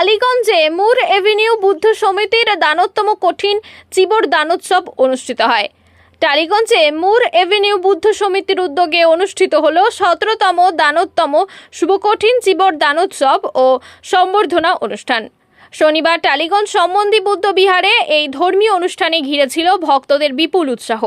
টালিগঞ্জে মুর Avenue Buddha সমিতির দানোত্তম কঠিন চিবর দানোৎসব অনুষ্ঠিত হয়। টালিগঞ্জে মুর এভিনিউ বুদ্ধ সমিতির উদ্যোগে অনুষ্ঠিত হল সতেরোতম দানোত্তম শুভকঠিন চিবর দানোৎসব ও সম্বর্ধনা অনুষ্ঠান। শনিবার টালিগঞ্জ সম্বন্ধী বুদ্ধ বিহারে এই ধর্মীয় অনুষ্ঠানে ঘিরেছিল ভক্তদের বিপুল উৎসাহ।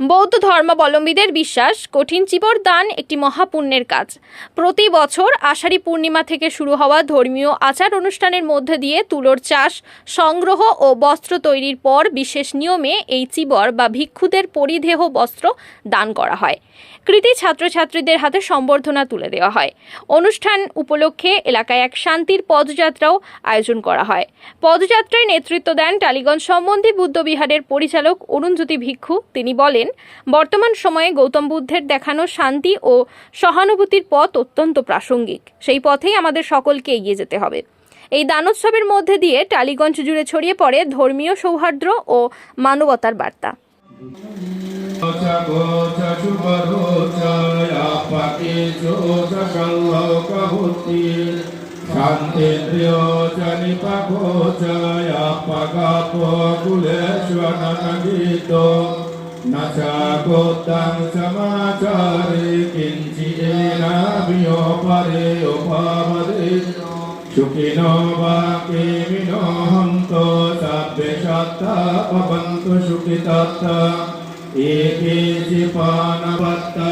বৌদ্ধ ধর্মাবলম্বীদের বিশ্বাস, কঠিন চিবর দান একটি মহাপুণ্যের কাজ। প্রতি বছর আষাঢ়ী পূর্ণিমা থেকে শুরু হওয়া ধর্মীয় আচার অনুষ্ঠানের মধ্যে দিয়ে তুলোর চাষ, সংগ্রহ ও বস্ত্র তৈরির পর বিশেষ নিয়মে এই চিবর বা ভিক্ষুদের পরিধেহ বস্ত্র দান করা হয়। কৃতি ছাত্রছাত্রীদের হাতে সম্বর্ধনা তুলে দেওয়া হয়। অনুষ্ঠান উপলক্ষে এলাকায় এক শান্তির পদযাত্রাও আয়োজন করা হয়। পদযাত্রায় নেতৃত্ব দেন টালিগঞ্জ সম্বন্ধী বুদ্ধবিহারের পরিচালক অরুণজ্যোতি ভিক্ষু। তিনি বলেন বর্তমান সময়ে গৌতম বুদ্ধের দেখানো শান্তি ও সহানুভূতির পথ অত্যন্ত প্রাসঙ্গিক। সেই পথেই আমাদের সকলকে এগিয়ে যেতে হবে। এই দানোৎসবের মধ্যে দিয়ে টালিগঞ্জ জুড়ে ছড়িয়ে পড়ে ধর্মীয় সৌহার্দ্য ও মানবতার বার্তা। च गोच शुभरोच यापके चोच संलोकभूति शान्तिप्रियो च निपगोच यापगापो कुलेष्वनगीतो न च गोत्तं समाचारे किञ्चिदेनाभियो परे उपवदे सुखिनो वा केमिनो हन्तो सभ्य सत्ता भवन्तु सुखितत्ता एके चिपानवत्ता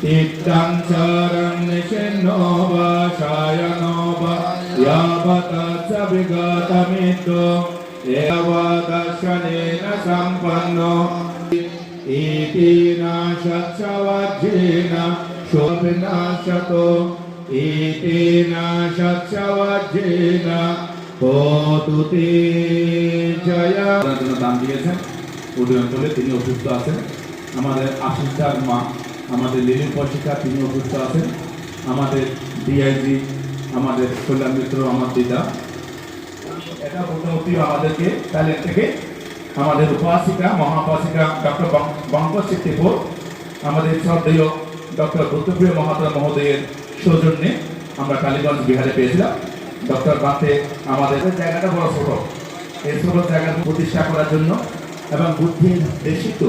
तिक्तं चरं निशिन्नो वा शायनो वा यावता च विगतमितो एवदर्शनेन सम्पन्नो इति नाशत्सवज्येन शोभिनाशतो इति नाशत्सवज्येन होतु ते जय করার জন্য দান দিয়েছেন উদয়ন্তলে তিনি অসুস্থ আছেন আমাদের আশিসদার মা আমাদের লিলির পশিকা তিনি অসুস্থ আছেন আমাদের ডিআইজি আমাদের কল্যাণ মিত্র আমার দিদা এটা মোটামুটি আমাদেরকে ট্যালেন্ট থেকে আমাদের উপাসিকা মহাপাসিকা ডক্টর বঙ্কজ সিদ্ধিপুর, আমাদের শ্রদ্ধেয় ডক্টর বুদ্ধপ্রিয় মহাত্মা মহোদয়ের সৌজন্যে আমরা কালীগঞ্জ বিহারে পেয়েছিলাম। ডক্টর বাতে আমাদের জায়গাটা বড় ছোট। এই ছোট জায়গা প্রতিষ্ঠা করার জন্য এবং বুদ্ধির দেশিত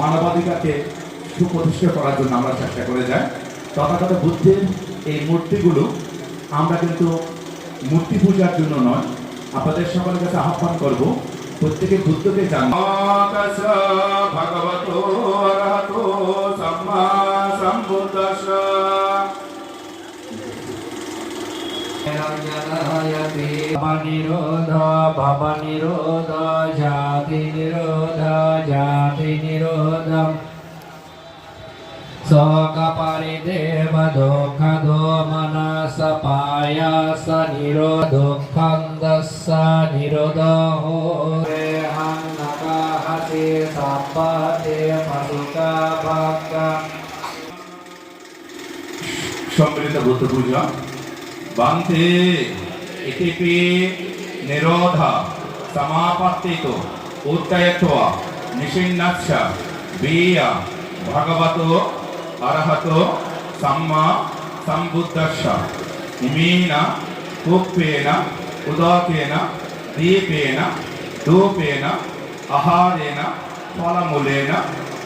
মানবাধিকারকে সুপ্রতিষ্ঠা করার জন্য আমরা চেষ্টা করে যাই। তথাগত বুদ্ধের এই মূর্তিগুলো আমরা কিন্তু মূর্তি পূজার জন্য নয়। আপনাদের সকলের কাছে আহ্বান করব প্রত্যেকে বুদ্ধকে জান। ভগবত ভগবতো অরহতো সম্মা সম্বুদ্ধস্য নিরোধ ভব নিরোধ জাতি নিরোধ জাতি নিরোধ দুঃখন্দস্য নিরোধ হো রে হন্নক হসি সম্পদে পশুক ভক্ত সম্মিলিত বুদ্ধ পূজা। বান্তে ইতিপি নিরোধ সমাপত্তিত উত্তয়ত্বা নিষিন্নাচ্ছ বীয় ভগবত అర్హతో సమ్మ సంబుద్ధర్ష ఇమీన కుప్పేన ఉదాకేన దీపేన ధూపేన ఆహారేణ ఫలములేన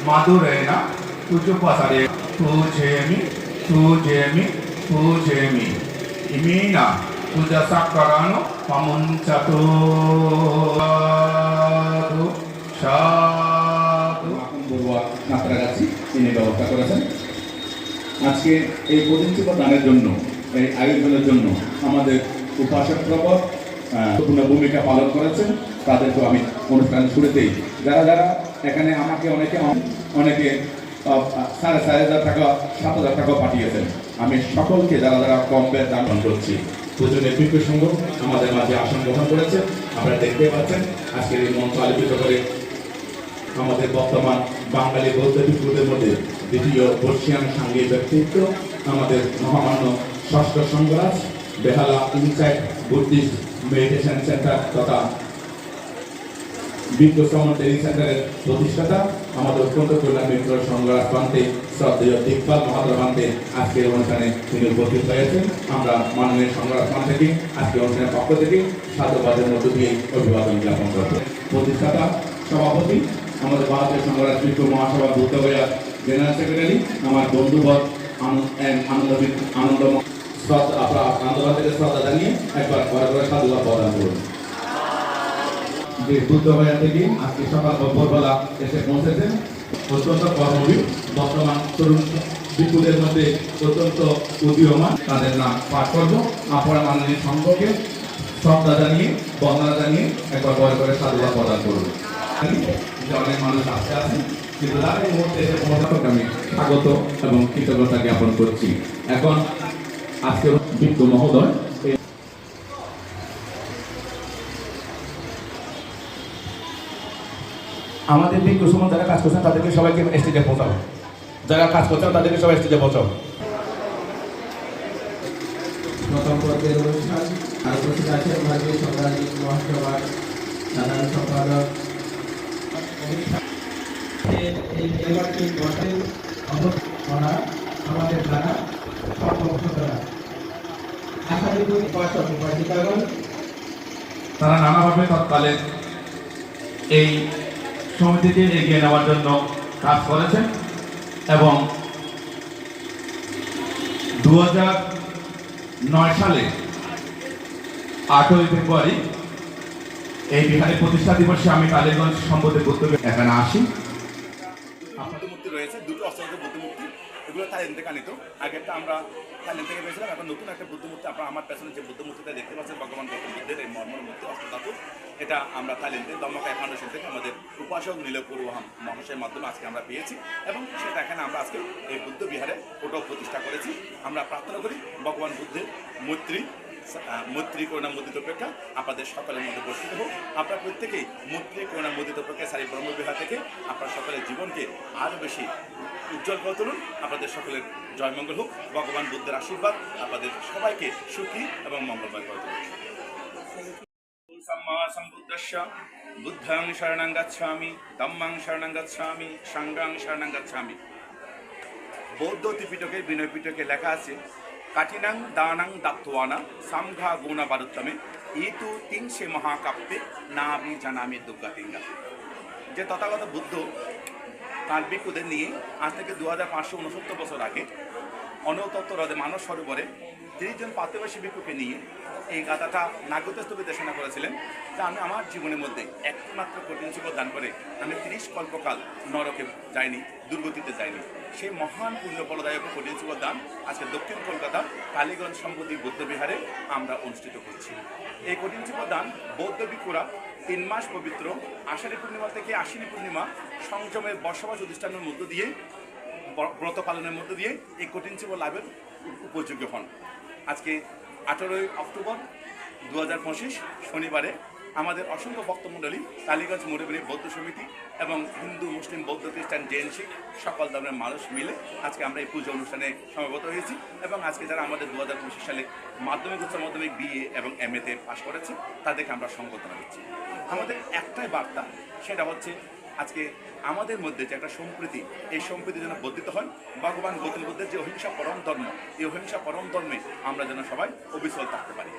మధురేణ తుజుపసరే పూజేమి తూచేమి పూజేమి ఇమీన తుజ సక్కరను పముంచతో. షా বড়ুয়া নাত্রাগাছি তিনি ব্যবস্থা করেছেন। আজকে এই প্রতিষ্ঠিত দানের জন্য, এই আয়োজনের জন্য আমাদের উপাসক প্রবর গুরুত্বপূর্ণ ভূমিকা পালন করেছেন। তাদেরকে আমি অনুষ্ঠান শুরুতেই, যারা যারা এখানে আমাকে অনেকে অনেকে সাড়ে চার হাজার টাকা, সাত হাজার টাকা পাঠিয়েছেন। আমি সকলকে যারা যারা কম বেশ দান করছি। পুজো নেতৃত্ব আমাদের মাঝে আসন গ্রহণ করেছে আপনারা দেখতে পাচ্ছেন, আজকের এই মঞ্চ আলোচিত করে আমাদের বর্তমান বাঙালি বৌদ্ধ ভিক্ষুদের মধ্যে দ্বিতীয় বর্ষিয়ান সাঙ্গীয় ব্যক্তিত্ব আমাদের মহামান্য ষষ্ঠ সংঘরাজ Behala insight Buddhist meditation centre তথা বিজ্ঞ সমন ট্রেনিং সেন্টারের প্রতিষ্ঠাতা আমাদের অত্যন্ত কল্যাণ মিত্র সংগ্রাস প্রান্তে শ্রদ্ধেয় দিকপাল মহাত্মা প্রান্তে আজকের অনুষ্ঠানে তিনি উপস্থিত হয়েছেন। আমরা মাননীয় সংগ্রাস প্রাণ থেকে আজকে অনুষ্ঠানের পক্ষ থেকে সাধুবাদের মধ্য দিয়ে অভিবাদন জ্ঞাপন করব। প্রতিষ্ঠাতা, সভাপতি আমাদের ভারতীয় সংগ্রাস বিজ্ঞ মহাসভা বুদ্ধগয়া জেনারেল সেক্রেটারি আমার বন্ধুবর আনন্দ আনন্দ শ্রদ্ধা শ্রদ্ধা জানিয়ে একবার ঘরে ঘরে সাধুবাদ প্রদান করুন। যে বুদ্ধগয়া থেকে আজকে সকাল ভোরবেলা এসে পৌঁছেছেন, অত্যন্ত কর্মবীর, বর্তমান তরুণ বিপুলের মধ্যে অত্যন্ত উদীয়মান। তাদের নাম পাঠ করব। আপনারা মাননীয় সংঘকে শ্রদ্ধা জানিয়ে বন্দনা জানিয়ে একবার ঘরে ঘরে সাধুবাদ প্রদান করুন। অনেক মানুষ আসতে আছেন কিন্তু তার এই মুহূর্তে এসে পৌঁছাতে আমি স্বাগত এবং কৃতজ্ঞতা জ্ঞাপন করছি। এখন আজকে বিজ্ঞ মহোদয় আমাদের বিজ্ঞ সময় যারা কাজ করছেন তাদেরকে সবাইকে স্টেজে পৌঁছাও। যারা কাজ করছেন তাদেরকে সবাই স্টেজে পৌঁছাও। প্রথম পর্বের অনুষ্ঠান আর উপস্থিত আছেন ভারতীয় সংগ্রামী মহাসভার এবারটি বটের অবস্থা আমাদের দ্বারা সম্ভব হতো আশা করি উপাসক উপাসিকাগণ তারা নানাভাবে তৎকালীন এই সমিতিকে এগিয়ে নেওয়ার জন্য কাজ করেছেন এবং দু নয় সালে আটই ফেব্রুয়ারি এই বিহারে প্রতিষ্ঠা দিবসে আমি কালীগঞ্জ সম্পদের বক্তব্য এখানে আসি। এগুলো থাইল্যান্ড থেকে আনিত আগেরটা আমরা থাইল্যান্ড থেকে পেয়েছিলাম, এখন নতুন একটা বুদ্ধমূর্তি, আপনারা আমার পেছনে যে বুদ্ধমূর্তিটা দেখতে পাচ্ছেন, ভগবান গৌতম বুদ্ধের এই মর্মর মূর্তি, অষ্টধাতু, এটা আমরা থাইল্যান্ডে দমকায় ফাউন্ডেশন থেকে আমাদের উপাসক নীলপুর মহাশয়ের মাধ্যমে আজকে আমরা পেয়েছি এবং সেটা এখানে আমরা আজকে এই বুদ্ধ বিহারে ওটাও প্রতিষ্ঠা করেছি। আমরা প্রার্থনা করি, ভগবান বুদ্ধের মৈত্রী মৈত্রী করুণা মুদিত অপেক্ষা আপনাদের সকলের মধ্যে বর্ষিত হোক। আপনারা প্রত্যেকেই মৈত্রী করুণা মুদিত অপেক্ষা সারি ব্রহ্মবিহার থেকে আপনার সকলের জীবনকে আরও বেশি উজ্জ্বল করে তুলুন। আপনাদের সকলের জয়মঙ্গল হোক ভগবান বুদ্ধের আশীর্বাদ আপনাদের সবাইকে সুখী এবং মঙ্গলময় করে তুলুন। সম্মা সম্বুদ্ধস্য বুদ্ধং শরণং গচ্ছামি ধম্মং শরণং গচ্ছামি সাংঘং শরণং গচ্ছামি। বৌদ্ধ ত্রিপিটকের বিনয় পিটকে লেখা আছে কাঠিনাং দানাং দাত্তওয়ানা সামঘা গুণা বারুত্তমে ইতু তিনশে মহাকাব্যে নাবি জানামি দুর্গাতিঙ্গা যে তথাগত বুদ্ধ তার ভিক্ষুদের নিয়ে আজ থেকে দু হাজার পাঁচশো উনসত্তর বছর আগে অনতত্ত্ব হ্রদে মানস সরোবরে তিরিশ জন পাত্রবাসী ভিক্ষুকে নিয়ে এই গাথাটা নাগতস্তবে দেশনা করেছিলেন। যে আমি আমার জীবনের মধ্যে একমাত্র কঠিন জীবন দান করে আমি তিরিশ কল্পকাল নরকে যাইনি, দুর্গতিতে যাইনি। সেই মহান পুণ্য ফলদায়ক কঠিন জীবন দান আজকে দক্ষিণ কলকাতা কালীগঞ্জ সম্পত্তি বৌদ্ধবিহারে আমরা অনুষ্ঠিত করছি। এই কঠিন জীবন দান বৌদ্ধ ভিক্ষুরা তিন মাস পবিত্র আষাঢ়ী পূর্ণিমা থেকে আশ্বিনী পূর্ণিমা সংযমের বসবাস অধিষ্ঠানের মধ্য দিয়ে ব্রত পালনের মধ্য দিয়ে এই কঠিন জীব লাভের উপ- উপযোগ্য হন। আজকে আঠেরোই অক্টোবর দু হাজার পঁচিশ শনিবারে আমাদের অসংখ্য ভক্তমণ্ডলী কালীগঞ্জ মুরবিনী বৌদ্ধ সমিতি এবং হিন্দু মুসলিম বৌদ্ধ খ্রিস্টান জৈন শিখ সকল ধর্মের মানুষ মিলে আজকে আমরা এই পুজো অনুষ্ঠানে সমবেত হয়েছি এবং আজকে যারা আমাদের দু হাজার পঁচিশ সালে মাধ্যমিক উচ্চ মাধ্যমিক বিএ এবং এম এতে পাশ করেছে, তাদেরকে আমরা সংবর্ধনা দিচ্ছি। আমাদের একটাই বার্তা, সেটা হচ্ছে আজকে আমাদের মধ্যে যে একটা সম্প্রীতি, এই সম্প্রীতি যেন বর্ধিত হয়, ভগবান গৌতম বুদ্ধের যে অহিংসা পরম ধর্ম, এই অহিংসা পরম ধর্মে আমরা যেন সবাই অবিচল থাকতে পারি।